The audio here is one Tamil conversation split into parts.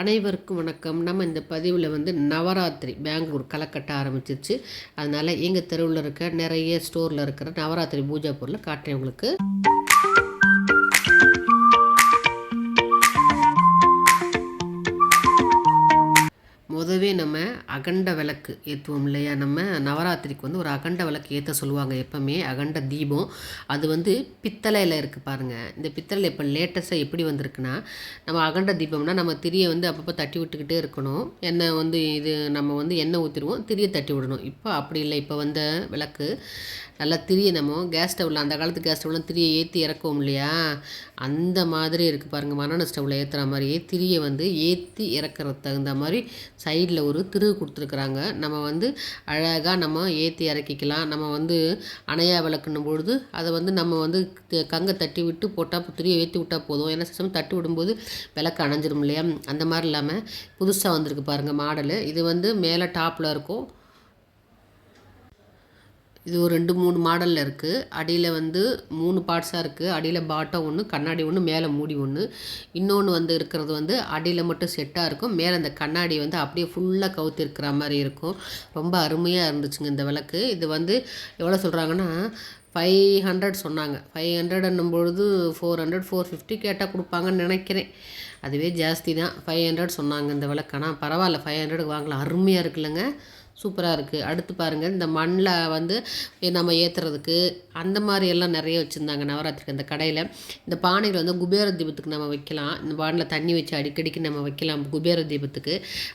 அனைவருக்கும் வணக்கம். நம்ம இந்த பதிவில் வந்து நவராத்திரி பெங்களூர் களை கட்ட ஆரம்பிச்சிருச்சு. அதனால் எங்கள் தெருவில் இருக்க நிறைய ஸ்டோரில் இருக்கிற நவராத்திரி பூஜா பொருளை காட்டுறேன் உங்களுக்கு. அகண்ட விளக்கு ஏற்றுவோம் இல்லையா? நம்ம நவராத்திரிக்கு வந்து ஒரு அகண்ட விளக்கு ஏற்ற சொல்லுவாங்க எப்போவுமே அகண்ட தீபம். அது வந்து பித்தளையில் இருக்குது பாருங்கள் இந்த பித்தளை இப்போ லேட்டஸ்ட்டாக எப்படி வந்திருக்குன்னா நம்ம அகண்ட தீபம்னா நம்ம திரியை வந்து அப்பப்போ தட்டி விட்டுக்கிட்டே இருக்கணும். எண்ணெய் வந்து இது நம்ம வந்து எண்ணெய் ஊற்றிடுவோம் திரியை தட்டி விடணும். இப்போ அப்படி இல்லை. இப்போ வந்த விளக்கு நல்லா திரியை நம்ம கேஸ் ஸ்டவ்வில் அந்த காலத்து கேஸ் ஸ்டவ்லாம் திரியை ஏற்றி இறக்குவோம் இல்லையா? அந்த மாதிரி இருக்குது பாருங்கள் மரண ஸ்டவ்வில் ஏற்றுற மாதிரியே திரியை வந்து ஏற்றி இறக்குறதுக்கு தகுந்த மாதிரி சைடில் ஒரு திருகு கொடுத்துருக்குறாங்க. நம்ம வந்து அழகாக நம்ம ஏற்றி இறக்கிக்கலாம். நம்ம வந்து அணையா விளக்குன்னும் பொழுது அதை வந்து நம்ம வந்து கங்கை தட்டி விட்டு போட்டால் திரியை ஏற்றி விட்டால் போதும். ஏன்னா சிஸ்டம் தட்டி விடும்போது விளக்கு அணைஞ்சிரும் இல்லையா? அந்த மாதிரி இல்லாமல் புதுசாக வந்திருக்கு பாருங்கள் மாடலு. இது வந்து மேலே டாப்பில் இருக்கும். இது ஒரு ரெண்டு மூணு மாடலில் இருக்குது அடியில் வந்து மூணு பார்ட்ஸாக இருக்குது அடியில் பாட்டம் ஒன்று கண்ணாடி ஒன்று மேலே மூடி ஒன்று இன்னொன்று வந்து இருக்கிறது வந்து அடியில் மட்டும் செட்டாக இருக்கும். மேலே அந்த கண்ணாடி வந்து அப்படியே ஃபுல்லாக கவுத்திருக்கிற மாதிரி இருக்கும். ரொம்ப அருமையாக இருந்துச்சுங்க இந்த விளக்கு. இது வந்து எவ்வளோ சொல்கிறாங்கன்னா ஃபைவ் ஹண்ட்ரட் சொன்னாங்க. ஃபைவ் ஹண்ட்ரட் பொழுது ஃபோர் ஹண்ட்ரட் ஃபோர் ஃபிஃப்டி கேட்டால் கொடுப்பாங்கன்னு நினைக்கிறேன். அதுவே ஜாஸ்தி தான். ஃபைவ் ஹண்ட்ரட் சொன்னாங்க இந்த விளக்கானா பரவாயில்ல. ஃபைவ் ஹண்ட்ரடுக்கு வாங்கலாம். அருமையாக இருக்குல்லங்க. சூப்பராக இருக்குது அடுத்து பாருங்கள் இந்த மண்ணில் வந்து நம்ம ஏற்றுறதுக்கு அந்த மாதிரி எல்லாம் நிறைய வச்சுருந்தாங்க நவராத்திரிக்கு அந்த கடையில். இந்த பானையில் வந்து குபேர தீபத்துக்கு நம்ம வைக்கலாம். இந்த பானையில் தண்ணி வச்சு அடிக்கடிக்கு நம்ம வைக்கலாம் குபேர தீபத்துக்கு.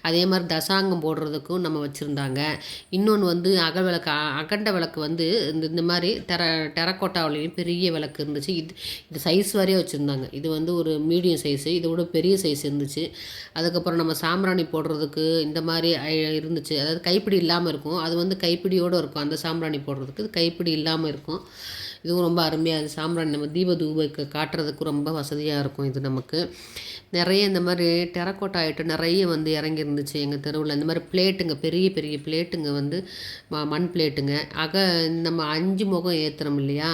அதே மாதிரி தசாங்கம் போடுறதுக்கும் நம்ம வச்சுருந்தாங்க. இன்னொன்று வந்து அகல் விளக்கு அகண்ட விளக்கு வந்து இந்த இந்த மாதிரி டெர டெரக்கோட்டாவிலையும் பெரிய விளக்கு இருந்துச்சு. இது இது சைஸ் வரையே வச்சுருந்தாங்க. இது வந்து ஒரு மீடியம் சைஸு விட பெரிய சைஸ் இருந்துச்சு. அதுக்கப்புறம் நம்ம சாம்பிராணி போடுறதுக்கு இந்த மாதிரி இருந்துச்சு. அதாவது கைப்பிடி கைப்பிடி இல்லாமல் இருக்கும். அது வந்து கைப்பிடியோடு இருக்கும். அந்த சாம்பிராணி போடுறதுக்கு கைப்பிடி இல்லாமல் இருக்கும். இதுவும் ரொம்ப அருமையாக சாம்பிராணி நம்ம தீப தூபக்கு காட்டுறதுக்கு ரொம்ப வசதியாக இருக்கும் இது நமக்கு. நிறைய இந்த மாதிரி டெரக்கோட்டா ஐட்டம் நிறைய வந்து இறங்கியிருந்துச்சு எங்கள் தெருவில். இந்த மாதிரி பிளேட்டுங்க பெரிய பெரிய பிளேட்டுங்க வந்து மண் பிளேட்டுங்க. அக நம்ம அஞ்சு முகம் ஏற்றுறோம் இல்லையா?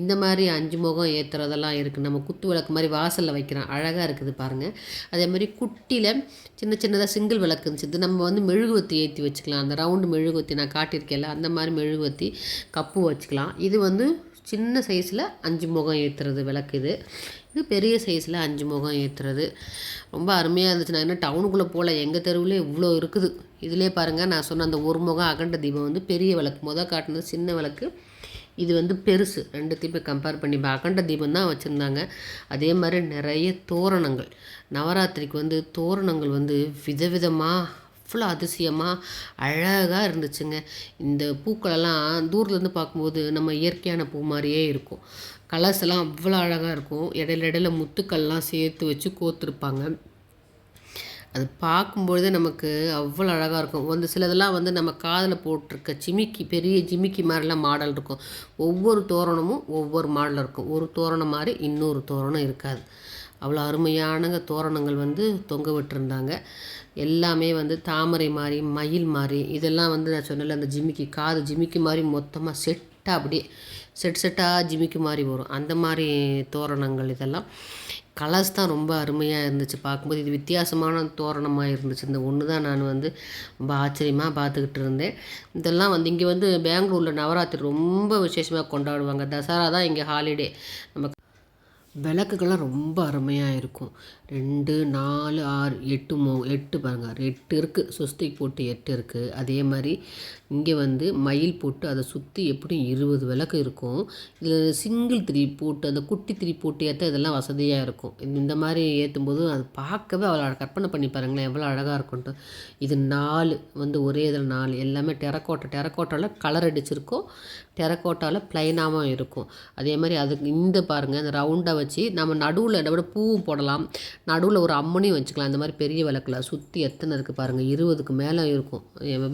இந்த மாதிரி அஞ்சு முகம் ஏற்றுறதெல்லாம் இருக்குது நம்ம குத்து விளக்கு மாதிரி வாசலில் வைக்கிறோம் அழகாக இருக்குது பாருங்கள் அதே மாதிரி குட்டியில் சின்ன சின்னதாக சிங்கிள் விளக்கு இருந்துச்சு. நம்ம வந்து மெழுகுவத்தி ஏற்றி வச்சுக்கலாம். அந்த ரவுண்டு மெழுகுவத்தி நான் காட்டியிருக்கேன்ல அந்த மாதிரி மெழுகுவத்தி கப்பு வச்சுக்கலாம். இது வந்து சின்ன சைஸில் அஞ்சு முகம் ஏற்றுறது விளக்கு இது. இது பெரிய சைஸில் அஞ்சு முகம் ஏற்றுறது ரொம்ப அருமையாக இருந்துச்சு. நான் என்ன டவுனுக்குள்ளே போகல. எங்கள் தெருவில் இவ்வளோ இருக்குது. இதிலே பாருங்கள் நான் சொன்ன அந்த ஒரு முகம் அகண்ட தீபம் வந்து பெரிய விளக்கு. மொதல் காட்டினது சின்ன விளக்கு. இது வந்து பெருசு. ரெண்டுத்தையும் கம்பேர் பண்ணி இப்போ அகண்ட தீபம் தான் வச்சுருந்தாங்க. அதே மாதிரி நிறைய தோரணங்கள். நவராத்திரிக்கு வந்து தோரணங்கள் வந்து விதவிதமாக அவ்வளோ அதிசயமாக அழகாக இருந்துச்சுங்க. இந்த பூக்களெல்லாம் தூரத்துலேருந்து பார்க்கும்போது நம்ம இயற்கையான பூ மாதிரியே இருக்கும். கலர்ஸ் எல்லாம் அவ்வளோ அழகாக இருக்கும். இடையில இடையில முத்துக்கள்லாம் சேர்த்து வச்சு கோத்துருப்பாங்க அது பார்க்கும்பொழுதே நமக்கு அவ்வளோ அழகாக இருக்கும். வந்து சிலதெல்லாம் வந்து நம்ம காதில் போட்டிருக்க ஜிமிக்கி பெரிய ஜிமிக்கி மாதிரிலாம் மாடல் இருக்கும். ஒவ்வொரு தோரணமும் ஒவ்வொரு மாடல் இருக்கும். ஒரு தோரணம் மாதிரி இன்னொரு தோரணம் இருக்காது. அவ்வளோ அருமையானங்க தோரணங்கள் வந்து தொங்க விட்டுருந்தாங்க. எல்லாமே வந்து தாமரை மாதிரி மயில் மாதிரி இதெல்லாம் வந்து நான் சொன்னல அந்த ஜிமிக்கி காது ஜிமிக்கி மாதிரி மொத்தமாக செட்டாக அப்படியே செட் செட்டாக ஜிமிக்கி மாதிரி வரும். அந்த மாதிரி தோரணங்கள் இதெல்லாம். கலர்ஸ் தான் ரொம்ப அருமையாக இருந்துச்சு. பார்க்கும்போது இது வித்தியாசமான தோரணமாக இருந்துச்சு. இந்த ஒன்று தான் நான் வந்து ரொம்ப ஆச்சரியமாக பார்த்துக்கிட்டு இருந்தேன். இதெல்லாம் வந்து இங்கே வந்து பெங்களூரில் நவராத்திரி ரொம்ப விசேஷமாக கொண்டாடுவாங்க. தசரா தான் இங்கே ஹாலிடே நம்ம விளக்குகள்லாம் ரொம்ப அருமையாக இருக்கும். ரெண்டு நாலு ஆறு எட்டு மோ எட்டு பாருங்கள் எட்டு இருக்குது சுஸ்திக் போட்டு எட்டு இருக்குது அதே மாதிரி இங்கே வந்து மயில் போட்டு அதை சுற்றி எப்படியும் இருபது விளக்கு இருக்கும். இதில் சிங்கிள் திரி போட்டு அந்த குட்டி திரி போட்டு ஏற்ற இதெல்லாம் வசதியாக இருக்கும். இந்த மாதிரி ஏற்றும் போது அது பார்க்கவே அவ்வளோ கற்பனை பண்ணி பாருங்களேன் எவ்வளோ அழகாக இருக்கும்ட்டு இது நாலு வந்து ஒரே இதில் நாலு. எல்லாமே டெரக்கோட்டை டெரக்கோட்டாவில் கலர் அடிச்சிருக்கோம். டெரக்கோட்டாவில் ப்ளைனாகவும் இருக்கும். அதே மாதிரி அதுக்கு இந்த பாருங்கள் அந்த ரவுண்டை வச்சு நம்ம நடுவில் விட பூவும் போடலாம். நடுவில் ஒரு அம்மனையும் வச்சுக்கலாம். இந்த மாதிரி பெரிய விளக்கில் சுற்றி எத்தனை இருக்குது பாருங்கள் இருபதுக்கு மேலே இருக்கும்.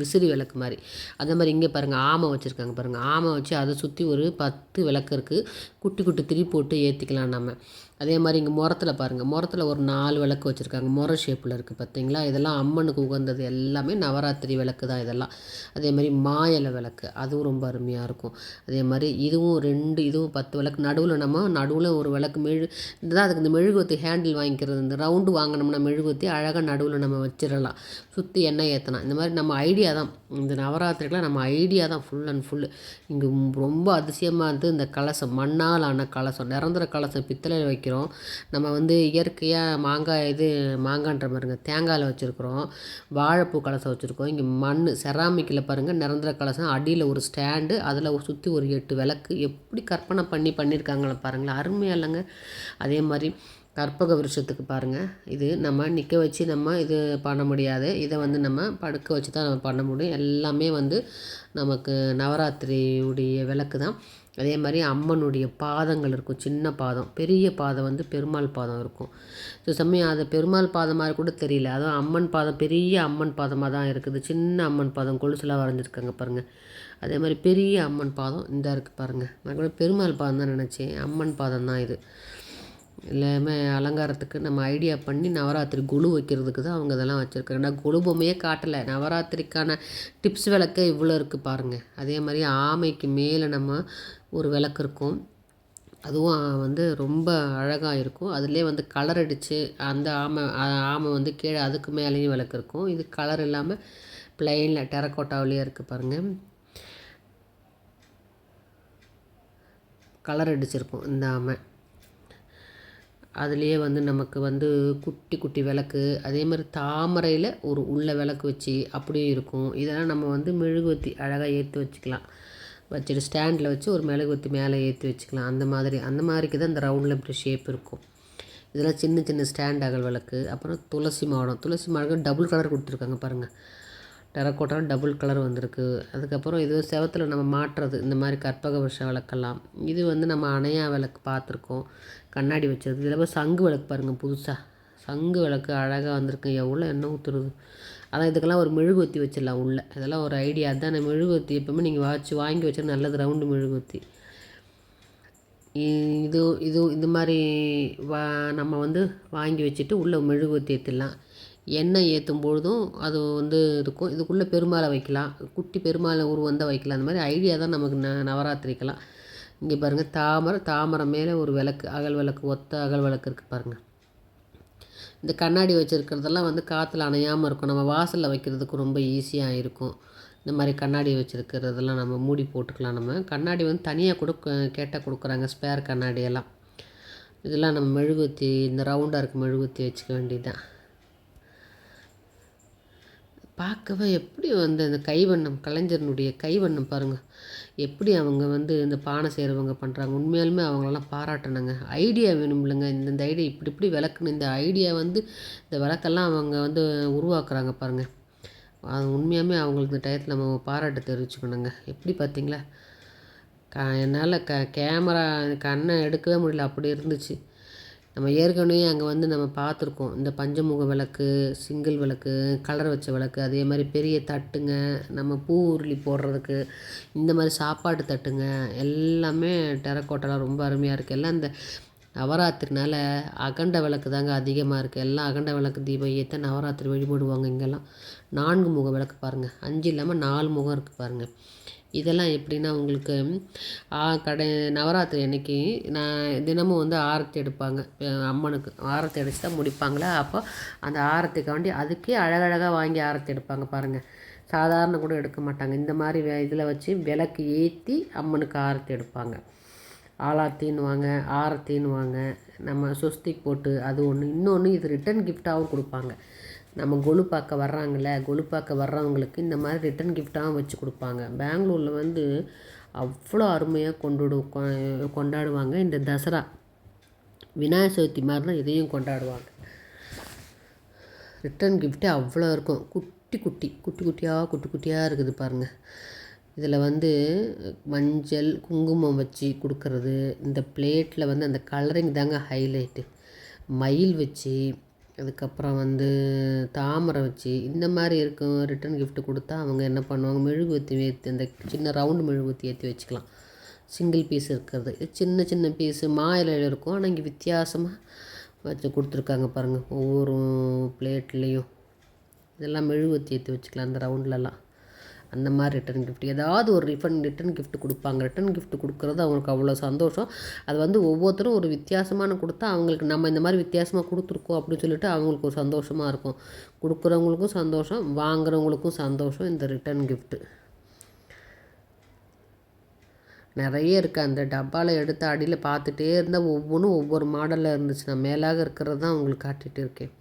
விசிறி விளக்கு மாதிரி. அதே மாதிரி இங்கே பாருங்கள் ஆமை வச்சுருக்காங்க பாருங்கள் ஆமை வச்சு அதை சுற்றி ஒரு பத்து விளக்கு இருக்குது குட்டி குட்டி திரி போட்டு ஏற்றிக்கலாம் நம்ம அதே மாதிரி இங்கே முரத்தில் பாருங்கள் முரத்தில் ஒரு நாலு விளக்கு வச்சுருக்காங்க. முர ஷேப்பில் இருக்குது பார்த்தீங்களா இதெல்லாம் அம்மனுக்கு உகந்தது எல்லாமே நவராத்திரி விளக்கு தான் இதெல்லாம். அதே மாதிரி மாயலை விளக்கு அதுவும் ரொம்ப அருமையாக இருக்கும். அதே மாதிரி இதுவும் ரெண்டு இதுவும் பத்து விளக்கு. நடுவில் நம்ம நடுவில் ஒரு விளக்கு மெழு இதுதான் அதுக்கு இந்த மெழுகுவத்தி ஹேண்டில் வாங்கிக்கிறது இந்த ரவுண்டு வாங்கினோம்னா மெழுகுவத்தி அழகாக நடுவில் நம்ம வச்சிடலாம். சுற்றி எண்ணெய் ஏற்றலாம் இந்த மாதிரி நம்ம ஐடியா தான். இந்த நவராத்திரிக்கெலாம் நம்ம ஐடியா தான் ஃபுல் அண்ட் ஃபுல்லு இங்கே ரொம்ப அதிசயமாக இருந்து இந்த கலசம். மண்ணால் ஆன கலசம் நிரந்தர கலசம் பித்தளையில் வைக்கிறோம். நம்ம வந்து இயற்கையாக மாங்காய் இது மாங்கான்ற மாதிரிங்க தேங்காயில் வச்சுருக்குறோம். வாழைப்பூ கலசம் வச்சுருக்கோம் இங்கே மண் செராமிக்கில் பாருங்கள் நிரந்தர கலசம். அடியில் ஒரு ஸ்டாண்டு அதில் சுற்றி ஒரு எட்டு விளக்கு. எப்படி கற்பனை பண்ணி பண்ணியிருக்காங்களே பாருங்களேன். அருமையாக இல்லைங்க. அதே மாதிரி கற்பக விருஷத்துக்கு பாருங்கள் இது நம்ம நிற்க வச்சு நம்ம இது பண்ண முடியாது. இதை வந்து நம்ம படுக்க வச்சு தான் நம்ம பண்ண முடியும். எல்லாமே வந்து நமக்கு நவராத்திரியுடைய விளக்கு தான் அதே மாதிரி அம்மனுடைய பாதங்கள் இருக்கும் சின்ன பாதம். பெரிய பாதம் வந்து பெருமாள் பாதம் இருக்கும். ஸோ சமயம் அது பெருமாள் பாதம் மாதிரி கூட தெரியல. அதுவும் அம்மன் பாதம் பெரிய அம்மன் பாதமாக தான் இருக்குது. சின்ன அம்மன் பாதம் கொலுசுலாம் வரைஞ்சிருக்காங்க பாருங்கள் அதே மாதிரி பெரிய அம்மன் பாதம் இந்த இருக்குது பாருங்கள் நான் கூட பெருமாள் பாதம் தான் நினச்சேன். அம்மன் பாதம் தான் இது. எல்லாமே அலங்காரத்துக்கு நம்ம ஐடியா பண்ணி நவராத்திரி குழு வைக்கிறதுக்கு தான் அவங்க இதெல்லாம் வச்சுருக்காங்க. நான் குழு பொம்மையே காட்டலை. நவராத்திரிக்கான டிப்ஸ் விளக்கே இவ்வளோ இருக்குது பாருங்கள் அதே மாதிரி ஆமைக்கு மேலே நம்ம ஒரு விளக்கு இருக்கும். அதுவும் வந்து ரொம்ப அழகாக இருக்கும். அதிலே வந்து கலர் அடித்து அந்த ஆமை ஆமை வந்து கீழே அதுக்கு மேலேயும் விளக்கு இருக்கும். இது கலர் இல்லாமல் பிளெயினில் டெரக்கோட்டாவிலேயே இருக்குது பாருங்கள் கலர் அடிச்சிருக்கும் இந்த ஆமை. அதுலேயே வந்து நமக்கு வந்து குட்டி குட்டி விளக்கு அதே மாதிரி தாமரையில் ஒரு உள்ள விளக்கு வச்சு அப்படியும் இருக்கும். இதெல்லாம் நம்ம வந்து மெழுகுவத்தி அழகாக ஏற்றி வச்சுக்கலாம். வச்சுட்டு ஸ்டாண்டில் வச்சு ஒரு மெழுகுவத்தி மேலே ஏற்றி வச்சுக்கலாம். அந்த மாதிரி அந்த மாதிரிக்கு தான் இந்த ரவுண்டில் இப்படி ஷேப் இருக்கும். இதெல்லாம் சின்ன சின்ன ஸ்டாண்ட் அகல் விளக்கு அப்புறம் துளசி மாடம். துளசி மாடம் டபுள் கலர் கொடுத்துருக்காங்க பாருங்கள் டெரக்கோட்டாலும் டபுள் கலர் வந்திருக்கு. அதுக்கப்புறம் இது செவத்தில் நம்ம மாட்டுறது இந்த மாதிரி கற்பக வருஷ விளக்கெல்லாம். இது வந்து நம்ம அணையா விளக்கு பார்த்துருக்கோம். கண்ணாடி வச்சது இதில் சங்கு விளக்கு பாருங்கள் புதுசாக சங்கு விளக்கு அழகாக வந்திருக்கு. எவ்வளோ எண்ணெய் ஊற்றுறது அதான் இதுக்கெல்லாம் ஒரு மெழுகுவத்தி வச்சிடலாம் உள்ளே. இதெல்லாம் ஒரு ஐடியா அதுதான் மெழுகுவத்தி எப்போவுமே நீங்கள் வாட்சி வாங்கி வச்சா நல்லது ரவுண்டு மெழுகுவத்தி இது இது இந்த மாதிரி வா நம்ம வந்து வாங்கி வச்சுட்டு உள்ளே மெழுகுவத்தி ஏற்றிடலாம் எண்ணெய் ஏற்றும் பொழுதும் அது வந்து இருக்கும். இதுக்குள்ளே பெருமாளை வைக்கலாம். குட்டி பெருமாளை உருவம் தான் வைக்கலாம். அந்த மாதிரி ஐடியா தான் நமக்கு ந நவராத்திரிக்கெல்லாம். இங்கே பாருங்கள் தாமரை தாமரை மேலே ஒரு விளக்கு அகல் விளக்கு ஒத்த அகல் விளக்கு இருக்குது பாருங்கள் இந்த கண்ணாடி வச்சுருக்கிறதெல்லாம் வந்து காற்றுல அணையாமல் இருக்கும். நம்ம வாசலில் வைக்கிறதுக்கு ரொம்ப ஈஸியாக இருக்கும். இந்த மாதிரி கண்ணாடி வச்சுருக்கிறதெல்லாம் நம்ம மூடி போட்டுக்கலாம். நம்ம கண்ணாடி வந்து தனியாக கொடுக்க கேட்டால் கொடுக்குறாங்க. ஸ்பேர் கண்ணாடியெல்லாம் இதெல்லாம் நம்ம மெழுகுத்தி இந்த ரவுண்டாக இருக்க மெழுகுத்தி வச்சுக்க வேண்டியது தான் பார்க்கவே எப்படி வந்து அந்த கைவண்ணம் கலைஞரனுடைய கைவண்ணம் பாருங்கள் எப்படி அவங்க வந்து இந்த பானை செய்கிறவங்க பண்ணுறாங்க உண்மையாலுமே அவங்களெல்லாம் பாராட்டணுங்க. ஐடியா வேணும் இல்லைங்க இந்த இந்த ஐடியா இப்படி இப்படி விளக்குன்னு இந்த ஐடியா வந்து இந்த விளக்கெல்லாம் அவங்க வந்து உருவாக்குறாங்க பாருங்கள் அது உண்மையாகவே அவங்களுக்கு இந்த டயத்தில் நம்ம பாராட்டு தெரிவிச்சுக்கணுங்க. எப்படி பார்த்தீங்களா? க என்னால் க கேமரா கண்ணை எடுக்கவே முடியல. அப்படி இருந்துச்சு. நம்ம ஏற்கனவே அங்கே வந்து நம்ம பார்த்துருக்கோம். இந்த பஞ்சமுக விளக்கு சிங்கிள் விளக்கு கலர் வச்ச விளக்கு அதே மாதிரி பெரிய தட்டுங்க நம்ம பூ உருளி போடுறதுக்கு இந்த மாதிரி சாப்பாடு தட்டுங்க எல்லாமே டெரக்கோட்டெல்லாம் ரொம்ப அருமையாக இருக்குது எல்லாம் இந்த நவராத்திரினால அகண்ட விளக்கு தாங்க அதிகமாக இருக்குது எல்லாம் அகண்ட விளக்கு தீபம் ஏற்ற நவராத்திரி வழிபடுவாங்க இங்கெல்லாம். நான்கு முக விளக்கு பாருங்கள் அஞ்சு இல்லாமல் நாலு முகம் இருக்குது பாருங்கள் இதெல்லாம் எப்படின்னா உங்களுக்கு கடை நவராத்திரி அன்னைக்கு நான் தினமும் வந்து ஆரத்தி எடுப்பாங்க. அம்மனுக்கு ஆரத்தி அடித்து தான் முடிப்பாங்களா அப்போ அந்த ஆரத்திக்காண்டி அதுக்கே அழகழகாக வாங்கி ஆரத்தி எடுப்பாங்க பாருங்கள் சாதாரண கூட எடுக்க மாட்டாங்க. இந்த மாதிரி இதில் வச்சு விளக்கு ஏற்றி அம்மனுக்கு ஆரத்தி எடுப்பாங்க. ஆலாத்தின்னுவாங்க ஆரத்தின்னுவாங்க நம்ம சொஸ்திக் போட்டு அது ஒன்று இன்னொன்று இது ரிட்டன் கிஃப்டாகவும் கொடுப்பாங்க. நம்ம கொலு பார்க்க வர்றாங்கள்ல கொலு பார்க்க வர்றவங்களுக்கு இந்த மாதிரி ரிட்டன் கிஃப்ட்டாகவும் வச்சு கொடுப்பாங்க. பெங்களூரில் வந்து அவ்வளோ அருமையாக கொண்டுடு கொண்டாடுவாங்க. இந்த தசரா விநாயகர் சதுர்த்தி மாதிரி தான் இதையும் கொண்டாடுவாங்க. ரிட்டன் கிஃப்ட்டு அவ்வளோ இருக்கும். குட்டி குட்டி குட்டி குட்டியாக குட்டி குட்டியாக இருக்குது பாருங்கள் இதில் வந்து மஞ்சள் குங்குமம் வச்சு கொடுக்கறது இந்த பிளேட்டில் வந்து அந்த கலரிங் தாங்க ஹைலைட்டு மயில் வச்சு அதுக்கப்புறம் வந்து தாமரை வச்சு இந்த மாதிரி இருக்கும் ரிட்டன் கிஃப்ட் கொடுத்தா அவங்க என்ன பண்ணுவாங்க? மெழுகுவத்தி ஏற்றி அந்த சின்ன ரவுண்டு மெழுகுவத்தி ஏற்றி வச்சுக்கலாம். சிங்கிள் பீஸ் இருக்கிறது. சின்ன சின்ன பீஸு மா இலையில் இருக்கும். ஆனால் இங்கே வித்தியாசமாக வச்சு கொடுத்துருக்காங்க பாருங்கள் ஒவ்வொரு பிளேட்லேயும் இதெல்லாம் மெழுகுவத்தி ஏற்றி வச்சுக்கலாம் அந்த ரவுண்ட்லலாம் அந்த மாதிரி ரிட்டன் கிஃப்ட் ஏதாவது ஒரு ரிஃபண்ட் ரிட்டன் கிஃப்ட் கொடுப்பாங்க. ரிட்டன் கிஃப்ட் கொடுக்குறது அவங்களுக்கு அவ்வளோ சந்தோஷம். அது வந்து ஒவ்வொருத்தரும் ஒரு வித்தியாசமான கொடுத்தா அவங்களுக்கு நம்ம இந்த மாதிரி வித்தியாசமாக கொடுத்துருக்கோம் அப்படின்னு சொல்லிட்டு அவங்களுக்கு ஒரு சந்தோஷமாக இருக்கும். கொடுக்குறவங்களுக்கும் சந்தோஷம் வாங்குறவங்களுக்கும் சந்தோஷம் இந்த ரிட்டன் கிஃப்ட்டு நிறைய இருக்குது அந்த டப்பாவில் எடுத்து அடியில் பார்த்துட்டே இருந்தால் ஒவ்வொன்றும் ஒவ்வொரு மாடலில் இருந்துச்சு நான் மேலாக இருக்கிறது தான் உங்களுக்கு காட்டிகிட்டு இருக்கேன்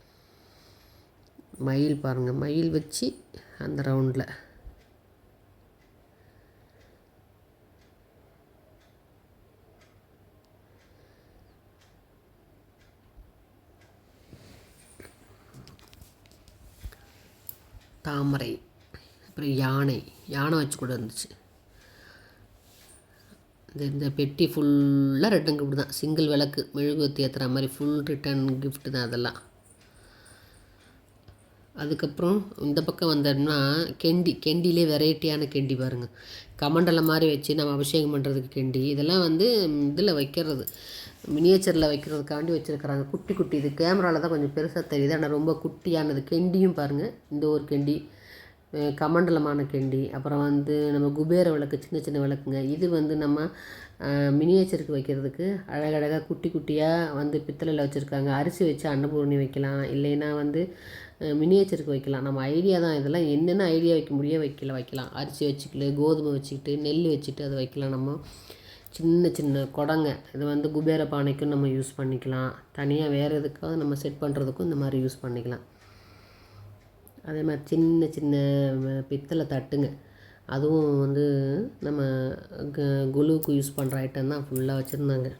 மயில் பாருங்கள் மயில் வச்சு அந்த ரவுண்டில் தாமரை அப்புறம் யானை யானை வச்சு கூட இருந்துச்சு. இந்த இந்த பெட்டி ஃபுல்லாக ரிட்டன் கிஃப்ட் தான். சிங்கிள் விளக்கு மெழுகுவத்தி ஏற்றுற மாதிரி ஃபுல் ரிட்டன் கிஃப்ட்டு தான் அதெல்லாம். அதுக்கப்புறம் இந்த பக்கம் வந்தோம்னா கெண்டி கெண்டிலே வெரைட்டியான கெண்டி பாருங்கள் கமண்டலம் மாதிரி வச்சு நம்ம அபிஷேகம் பண்ணுறதுக்கு கெண்டி இதெல்லாம் வந்து இதில் வைக்கிறது. மினியேச்சரில் வைக்கிறதுக்காண்டி வச்சுருக்கிறாங்க. குட்டி குட்டி. இது கேமராவில் தான் கொஞ்சம் பெருசாக தெரியுது. ஆனால் ரொம்ப குட்டியானது. கெண்டியும் பாருங்கள் இந்த ஒரு கெண்டி. கமண்டலமான கெண்டி. அப்புறம் வந்து நம்ம குபேர விளக்கு சின்ன சின்ன விளக்குங்க. இது வந்து நம்ம மினியேச்சருக்கு வைக்கிறதுக்கு அழகழகாக குட்டி குட்டியாக வந்து பித்தளையில் வச்சுருக்காங்க. அரிசி வச்சு அன்னபூர்ணி வைக்கலாம். இல்லைன்னா வந்து மினியேச்சருக்கு வைக்கலாம். நம்ம ஐடியா தான் இதெல்லாம். என்னென்ன ஐடியா வைக்க முடியும் வைக்கல வைக்கலாம். அரிசி வச்சுக்கிட்டு கோதுமை வச்சுக்கிட்டு நெல் வச்சுட்டு அதை வைக்கலாம் நம்ம. சின்ன சின்ன குடங்க. இது வந்து குபேர பானைக்கும் நம்ம யூஸ் பண்ணிக்கலாம். தனியாக வேறு எதுக்காவது நம்ம செட் பண்ணுறதுக்கும் இந்த மாதிரி யூஸ் பண்ணிக்கலாம். அதே மாதிரி சின்ன சின்ன பித்தளை தட்டுங்க. அதுவும் வந்து நம்ம க- குலுவுக்கு யூஸ் பண்ணுற ஐட்டம் தான் ஃபுல்லாக வச்சுருந்தாங்க.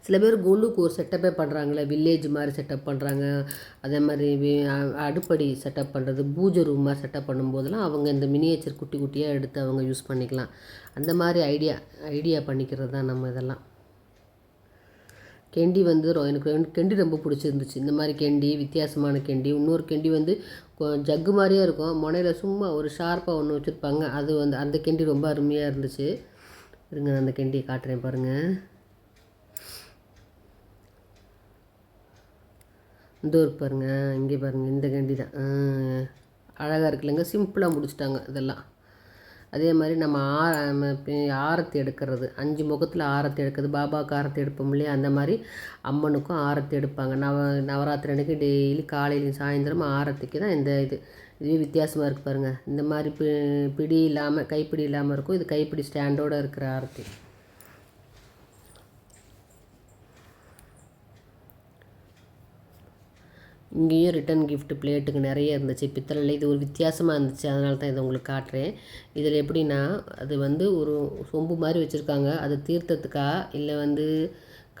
சில பேர் குலுக்கு ஒரு செட்டப்பே பண்ணுறாங்களே வில்லேஜ் மாதிரி செட்டப் பண்ணுறாங்க அதே மாதிரி வி- அ- அடுப்படி செட்டப் பண்ணுறது பூஜை ரூம் மாதிரி செட்டப் பண்ணும்போதெல்லாம் அவங்க இந்த மினியேச்சர் குட்டி குட்டியாக எடுத்து அவங்க யூஸ் பண்ணிக்கலாம். அந்த மாதிரி ஐடியா ஐடியா பண்ணிக்கிறது தான் நம்ம இதெல்லாம். கெண்டி வந்து எனக்கு கெண்டி ரொம்ப பிடிச்சிருந்துச்சு. இந்த மாதிரி கெண்டி வித்தியாசமான கெண்டி. இன்னொரு கெண்டி வந்து கொ- ஜக்கு மாதிரியே இருக்கும். முனையில் சும்மா ஒரு ஷார்ப்பாக ஒன்று வச்சுருப்பாங்க. அது வந்து அந்த கெண்டி ரொம்ப அருமையாக இருந்துச்சு. இருங்க அந்த கெண்டியை காட்டுறேன் பாருங்கள் இந்த ஒரு பாருங்க இங்கே பாருங்க இந்த கண்டி தான் அழகாக இருக்குல்லங்க. சிம்பிளாக முடிச்சிட்டாங்க இதெல்லாம். அதே மாதிரி நம்ம ஆர ஆரத்தி எடுக்கிறது. அஞ்சு முகத்தில் ஆரத்தி எடுக்கிறது. பாபாவுக்கு ஆரத்தி எடுப்போம் இல்லையா? அந்த மாதிரி அம்மனுக்கும் ஆரத்தி எடுப்பாங்க. நவ நவராத்திரி அன்னைக்கு டெய்லி காலையிலையும் சாயந்தரம் ஆரத்திக்கு தான் இந்த இது. இதுவே வித்தியாசமாக இருக்குது பாருங்கள் இந்த மாதிரி பி பிடி இல்லாமல் கைப்பிடி இல்லாமல் இருக்கும். இது கைப்பிடி ஸ்டாண்டோடு இருக்கிற ஆரத்தி. இங்கேயும் ரிட்டன் கிஃப்ட் பிளேட்டுக்கு நிறைய இருந்துச்சு. பித்தளையில் இது ஒரு வித்தியாசமாக இருந்துச்சு. அதனால தான் இதை உங்களுக்கு காட்டுறேன். இதில் எப்படின்னா அது வந்து ஒரு சொம்பு மாதிரி வச்சுருக்காங்க. அது தீர்த்தத்துக்கா இல்லை வந்து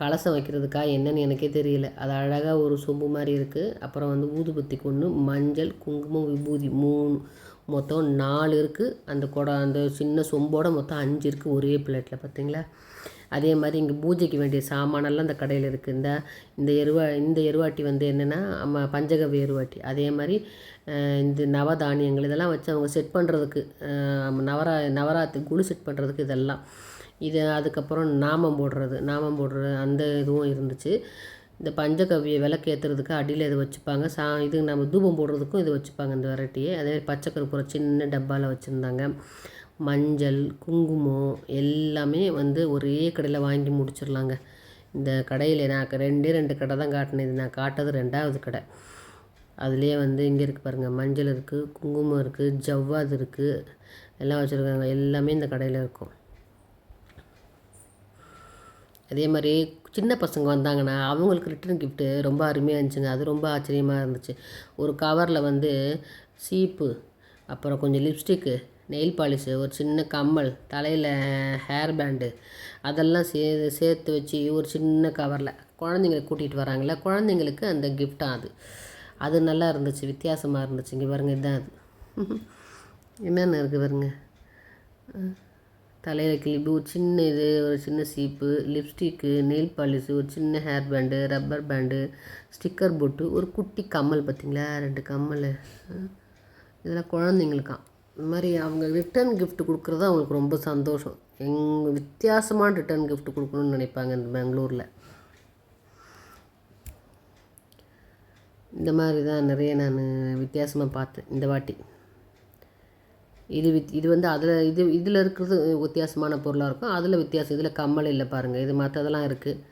கலசம் வைக்கிறதுக்கா என்னன்னு எனக்கே தெரியல. அது அழகாக ஒரு சொம்பு மாதிரி இருக்குது அப்புறம் வந்து ஊதுபத்தி கொண்டு மஞ்சள் குங்குமம் விபூதி மூணு. மொத்தம் நாலு இருக்குது அந்த குடம் அந்த சின்ன சொம்போட மொத்தம் அஞ்சு இருக்குது ஒரே பிளேட்டில் பார்த்தீங்களா அதே மாதிரி இங்கே பூஜைக்கு வேண்டிய சாமானெல்லாம் இந்த கடையில் இருக்குது இந்த இந்த எருவா இந்த எருவாட்டி வந்து என்னென்னா நம்ம பஞ்சகவ்ய எருவாட்டி. அதே மாதிரி இந்த நவதானியங்கள் இதெல்லாம் வச்சு அவங்க செட் பண்ணுறதுக்கு நவரா நவராத்திரி குழு செட் பண்ணுறதுக்கு இதெல்லாம். இது அதுக்கப்புறம் நாமம் போடுறது நாமம் போடுறது அந்த இதுவும் இருந்துச்சு. இந்த பஞ்சகவ்ய விளக்கு ஏற்றுறதுக்கு அடியில் இதை வச்சுப்பாங்க. சா இது நம்ம தூபம் போடுறதுக்கும் இது வச்சுப்பாங்க இந்த வெரைட்டியை. அதே மாதிரி பச்சை கருப்புற சின்ன டப்பாவில் வச்சுருந்தாங்க. மஞ்சள் குங்குமம் எல்லாமே வந்து ஒரே கடையில் வாங்கி முடிச்சிடலாங்க இந்த கடையில் நான் ரெண்டே ரெண்டு கடை தான் காட்டினேன் இது நான் காட்டது ரெண்டாவது கடை. அதுலேயே வந்து இங்கே இருக்குது பாருங்கள் மஞ்சள் இருக்குது குங்குமம் இருக்குது ஜவ்வாது இருக்குது எல்லாம் வச்சுருக்காங்க. எல்லாமே இந்த கடையில் இருக்கும். அதே மாதிரி சின்ன பசங்க வந்தாங்கன்னா அவங்களுக்கு ரிட்டர்ன் கிஃப்ட்டு ரொம்ப அருமையாக இருந்துச்சுங்க. அது ரொம்ப ஆச்சரியமாக இருந்துச்சு. ஒரு கவரில் வந்து சீப்பு அப்புறம் கொஞ்சம் லிப்ஸ்டிக்கு நெயில் பாலிஷு ஒரு சின்ன கம்மல் தலையில் ஹேர் பேண்டு அதெல்லாம் சே சேர்த்து வச்சு ஒரு சின்ன கவரில் குழந்தைங்களை கூட்டிகிட்டு வராங்களே குழந்தைங்களுக்கு அந்த கிஃப்டாக அது. அது நல்லா இருந்துச்சு வித்தியாசமாக இருந்துச்சு. இங்கே பாருங்க இதுதான் அது. என்னென்ன இருக்குது பாருங்க? தலையில் கிளிப்பு ஒரு சின்ன இது ஒரு சின்ன சீப்பு லிப்ஸ்டிக்கு நெயில் பாலிஷு ஒரு சின்ன hair band rubber band sticker போட்டு ஒரு குட்டி கம்மல் பார்த்தீங்களா ரெண்டு கம்மல். இதெல்லாம் குழந்தைங்களுக்காம். இந்த மாதிரி அவங்க ரிட்டர்ன் கிஃப்ட் கொடுக்குறது அவங்களுக்கு ரொம்ப சந்தோஷம். எங் வித்தியாசமான ரிட்டர்ன் கிஃப்ட் கொடுக்கணும்னு நினைப்பாங்க இந்த பெங்களூரில். இந்த மாதிரி தான் நிறைய நான் வித்தியாசமாக பார்த்தேன் இந்த வாட்டி. இது வித் இது வந்து அதில் இது இதில் இருக்கிறது வித்தியாசமான பொருளாக இருக்கும். அதில் வித்தியாசம் இதில் கம்மல் இல்லை பாருங்கள் இது மற்றதெல்லாம் இருக்குது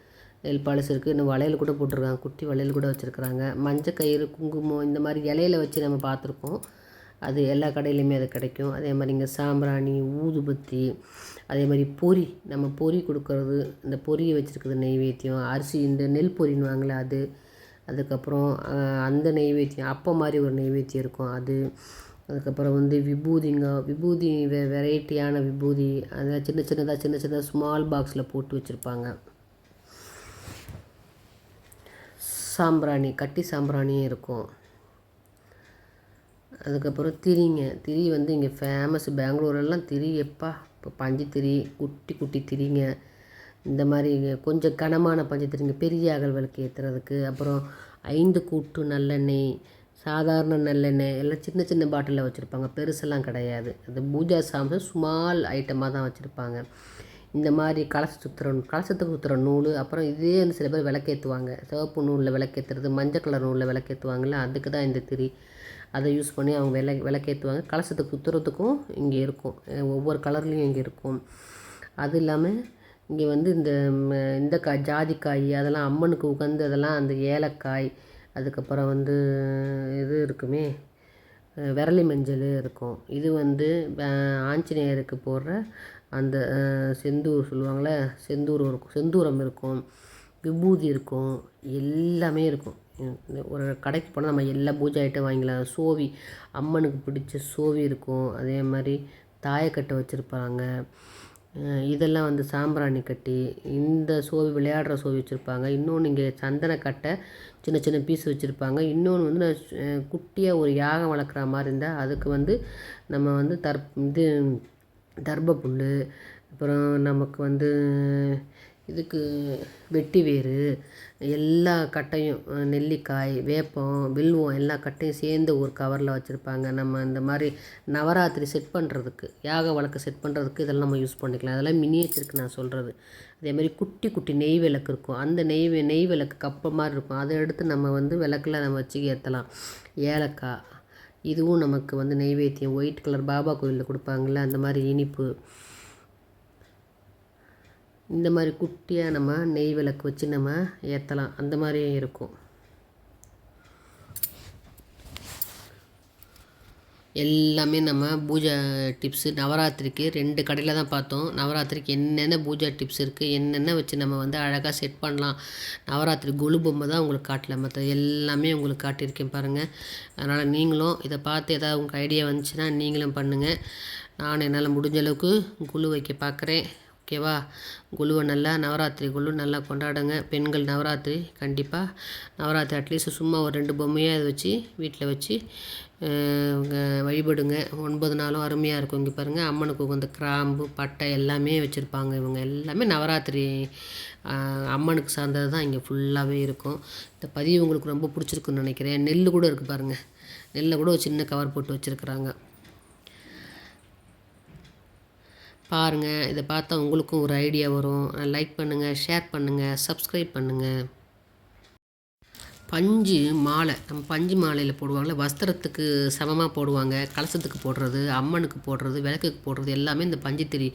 நெல் பாலிஸ் இருக்குது இன்னும் வளையல் கூட போட்டிருக்காங்க. குட்டி வளையல் கூட வச்சுருக்குறாங்க. மஞ்சள் கயிறு குங்குமம் இந்த மாதிரி இலையில வச்சு நம்ம பார்த்துருப்போம் அது எல்லா கடையிலையுமே அது கிடைக்கும். அதே மாதிரி இங்கே சாம்பிராணி ஊதுபத்தி அதே மாதிரி பொரி. நம்ம பொரி கொடுக்கறது இந்த பொரியை வச்சுருக்குறது நெய்வேத்தியம் அரிசி இந்த நெல் பொரின்னுவாங்களே அது. அதுக்கப்புறம் அந்த நெய்வேத்தியம் அப்போ மாதிரி ஒரு நெய்வேத்தியம் இருக்கும் அது. அதுக்கப்புறம் வந்து விபூதிங்க விபூதி வெ வெரைட்டியான விபூதி அதை சின்ன சின்னதாக சின்ன சின்னதாக ஸ்மால் பாக்ஸில் போட்டு வச்சுருப்பாங்க. சாம்பிராணி கட்டி சாம்பிராணியும் இருக்கும். அதுக்கப்புறம் திரிங்க. திரி வந்து இங்கே ஃபேமஸ் பெங்களூரெல்லாம் திரி எப்பா இப்போ பஞ்சு திரி குட்டி குட்டி திரிங்க. இந்த மாதிரி கொஞ்சம் கனமான பஞ்சு திரிங்க. பெரிய அகல் விளக்கு ஏற்றுறதுக்கு அப்புறம் ஐந்து கூட்டு நல்லெண்ணெய் சாதாரண நல்லெண்ணெய் எல்லாம் சின்ன சின்ன பாட்டிலில் வச்சுருப்பாங்க. பெருசெல்லாம் கிடையாது. அது பூஜா சாம்பல் ஸ்மால் ஐட்டமாக தான் வச்சுருப்பாங்க. இந்த மாதிரி கலச சுத்துற கலசத்துக்கு சுற்றுற நூல் அப்புறம் இதே வந்து சில பேர் விளக்கேற்றுவாங்க சிவப்பு நூலில் விளக்கேற்றுறது மஞ்சள் கலர் நூலில் விளக்கேற்றுவாங்கள்ல அதுக்கு தான் இந்த திரி. அதை யூஸ் பண்ணி அவங்க விள விளக்கேற்றுவாங்க கலசத்துக்கு குத்துறதுக்கும் இங்கே இருக்கும். ஒவ்வொரு கலர்லேயும் இங்கே இருக்கும். அது இல்லாமல் இங்கே வந்து இந்த இந்த காய் ஜாதிக்காய் அதெல்லாம் அம்மனுக்கு உகந்து அதெல்லாம் அந்த ஏலக்காய் அதுக்கப்புறம் வந்து இது இருக்குமே விரலி மஞ்சள் இருக்கும். இது வந்து ஆஞ்சநேயருக்கு போடுற அந்த செந்தூர் சொல்லுவாங்களே செந்தூர் இருக்கும் செந்தூரம் இருக்கும் விபூதி இருக்கும் எல்லாமே இருக்கும். ஒரு கடைக்கு போனால் நம்ம எல்லா பூஜை ஐட்டம் வாங்கிக்கலாம். சோவி அம்மனுக்கு பிடிச்ச சோவி இருக்கும். அதே மாதிரி தாயக்கட்டை வச்சுருப்பாங்க. இதெல்லாம் வந்து சாம்பிராணி கட்டி இந்த சோவி விளையாடுற சோவி வச்சுருப்பாங்க. இன்னொன்று இங்கே சந்தனக்கட்டை சின்ன சின்ன பீஸ் வச்சுருப்பாங்க. இன்னொன்று வந்து நான் குட்டியாக ஒரு யாகம் வளர்க்குற மாதிரி இருந்தால் அதுக்கு வந்து நம்ம வந்து தர் இது தர்பப்புல் அப்புறம் நமக்கு வந்து இதுக்கு வெட்டி வேறு எல்லா கட்டையும் நெல்லிக்காய் வேப்பம் வில்வம் எல்லா கட்டையும் சேர்ந்து ஒரு கவரில் வச்சுருப்பாங்க. நம்ம இந்த மாதிரி நவராத்திரி செட் பண்ணுறதுக்கு யாக வழக்கு செட் பண்ணுறதுக்கு இதெல்லாம் நம்ம யூஸ் பண்ணிக்கலாம். அதெல்லாம் மினியேச்சருக்கு நான் சொல்கிறது அதே மாதிரி குட்டி குட்டி நெய் விளக்கு இருக்கும். அந்த நெய் நெய் விளக்கு கப்பை மாதிரி இருக்கும். அதை எடுத்து நம்ம வந்து விளக்குல நம்ம வச்சு ஏற்றலாம் ஏலக்காய் இதுவும் நமக்கு வந்து நெய்வேத்தியம் ஒயிட் கலர் பாபா கோயிலில் கொடுப்பாங்கள்ல அந்த மாதிரி இனிப்பு இந்த மாதிரி குட்டியாக நம்ம நெய் விளக்கு வச்சு நம்ம ஏற்றலாம் அந்த மாதிரியும் இருக்கும். எல்லாமே நம்ம பூஜை டிப்ஸு நவராத்திரிக்கு ரெண்டு கடையில் தான் பார்த்தோம். நவராத்திரிக்கு என்னென்ன பூஜா டிப்ஸ் இருக்குது என்னென்ன வச்சு நம்ம வந்து அழகாக செட் பண்ணலாம். நவராத்திரி கொலு பொம்மை தான் உங்களுக்கு காட்டல. மற்ற எல்லாமே உங்களுக்கு காட்டியிருக்கேன் பாருங்கள் அதனால் நீங்களும் இதை பார்த்து ஏதாவது உங்களுக்கு ஐடியா வந்துச்சுன்னா நீங்களும் பண்ணுங்கள் நான் என்னால் முடிஞ்ச அளவுக்கு குழு வைக்க பார்க்குறேன். ஓகேவா? குழுவை நல்லா நவராத்திரி குழு நல்லா கொண்டாடுங்க. பெண்கள் நவராத்திரி கண்டிப்பாக நவராத்திரி அட்லீஸ்ட் சும்மா ஒரு ரெண்டு பொம்மையாக அதை வச்சு வீட்டில் வச்சு வழிபடுங்க. ஒன்பது நாளும் அருமையாக இருக்கும். இங்கே பாருங்கள் அம்மனுக்கு உகந்த கிராம்பு பட்டை எல்லாமே வச்சுருப்பாங்க இவங்க. எல்லாமே நவராத்திரி அம்மனுக்கு சார்ந்தது தான் இங்கே ஃபுல்லாகவே இருக்கும். இந்த பதிவு உங்களுக்கு ரொம்ப பிடிச்சிருக்குன்னு நினைக்கிறேன். நெல் கூட இருக்குது பாருங்கள் நெல்லை கூட ஒரு சின்ன கவர் போட்டு வச்சுருக்குறாங்க. பாருங்கள் இதை பார்த்தா உங்களுக்கும் ஒரு ஐடியா வரும். லைக் பண்ணுங்கள் ஷேர் பண்ணுங்கள் சப்ஸ்கிரைப் பண்ணுங்கள் பஞ்சு மாலை நம்ம பஞ்சு மாலையில் போடுவாங்கள்ல வஸ்திரத்துக்கு சமமாக போடுவாங்க. கலசத்துக்கு போடுறது அம்மனுக்கு போடுறது விளக்குக்கு போடுறது எல்லாமே இந்த பஞ்சுத்திரி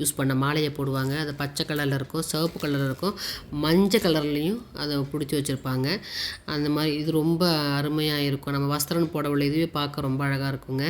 யூஸ் பண்ண மாலையை போடுவாங்க. அது பச்சை கலரில் இருக்கும் சிவப்பு கலரில் இருக்கும். மஞ்சள் கலர்லேயும் அதை பிடிச்சி வச்சுருப்பாங்க. அந்த மாதிரி இது ரொம்ப அருமையாக இருக்கும். நம்ம வஸ்திரம்னு போடவில்லை இதுவே பார்க்க ரொம்ப அழகாக இருக்குங்க.